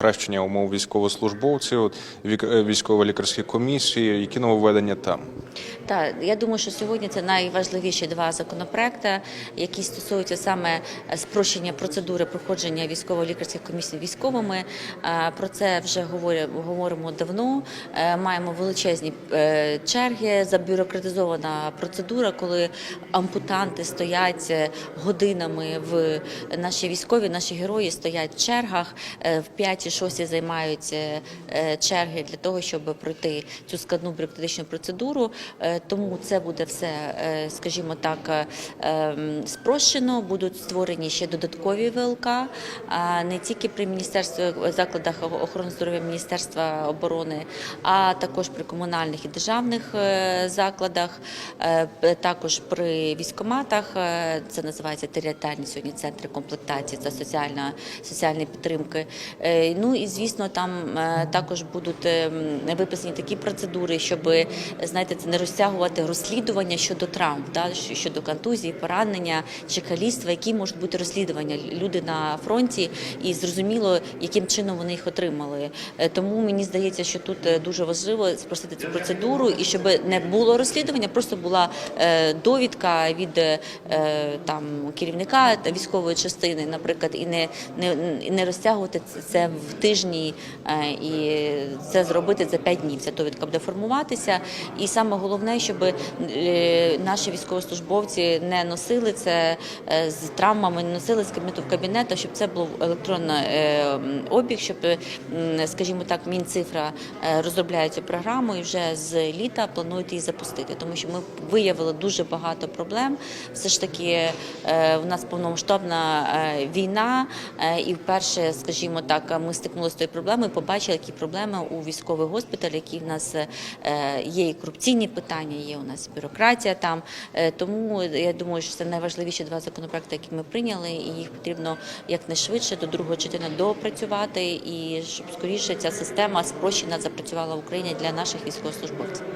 Кращення умов військовослужбовців, е, військово-лікарські комісії, які нововведення там. Так, я думаю, що сьогодні це найважливіші два законопроекти, які стосуються саме е, спрощення процедури проходження військово-лікарських комісій військовими. Е, Про це вже говоримо давно. Е, Маємо величезні черги, забюрократизована процедура, коли ампутанти стоять годинами в наші військові, наші герої стоять в чергах, в 5-6 займають черги для того, щоб пройти цю складну бюрократичну процедуру. Е, Тому це буде все, е, скажімо так, е, ем, спрощено. Будуть створені ще додаткові ВЛК, не тільки при міністерстві закладах охорони здоров'я Міністерства оборони, а також при комунальних і державних закладах, також при військоматах. Це називається територіальні сьогодні центри комплектації та соціальна соціальної підтримки. Ну і звісно, там також будуть ем, виписані такі процедури, щоб знаєте, це не розтягувати розслідування щодо травм, да, щодо контузії, поранення чи каліцтва, які можуть бути розслідування. Люди на фронті і зрозуміло, яким чином вони їх отримали. Е, Тому мені здається, що тут е, дуже важливо спростити цю процедуру і щоб не було розслідування, просто була е, довідка від там керівника військової частини, наприклад, і не, не, не розтягувати це- в тижні і це зробити за п'ять днів. Ця довідка буде формуватися. І саме головне, щоб е, наші військовослужбовці не носили це е, з травмами, не носили з кабінету в кабінет, а щоб це був електронний е, обіг, щоб, скажімо так, Мінцифра розробляє цю програму і вже з літа планують її запустити, тому що ми виявили дуже багато проблем. Все ж таки, у нас повномасштабна війна, і вперше, скажімо так, ми стикнулися з тою проблемою, побачили, які проблеми у військових госпіталях, які в нас є і корупційні питання, є у нас бюрократія там. Е, Тому я думаю, що це найважливіші два законопроекти, які ми прийняли, і їх потрібно якнайшвидше до другого читання доопрацювати, і щоб скоріше ця система спрощена запрацювала в Україні для наших військовослужбовців.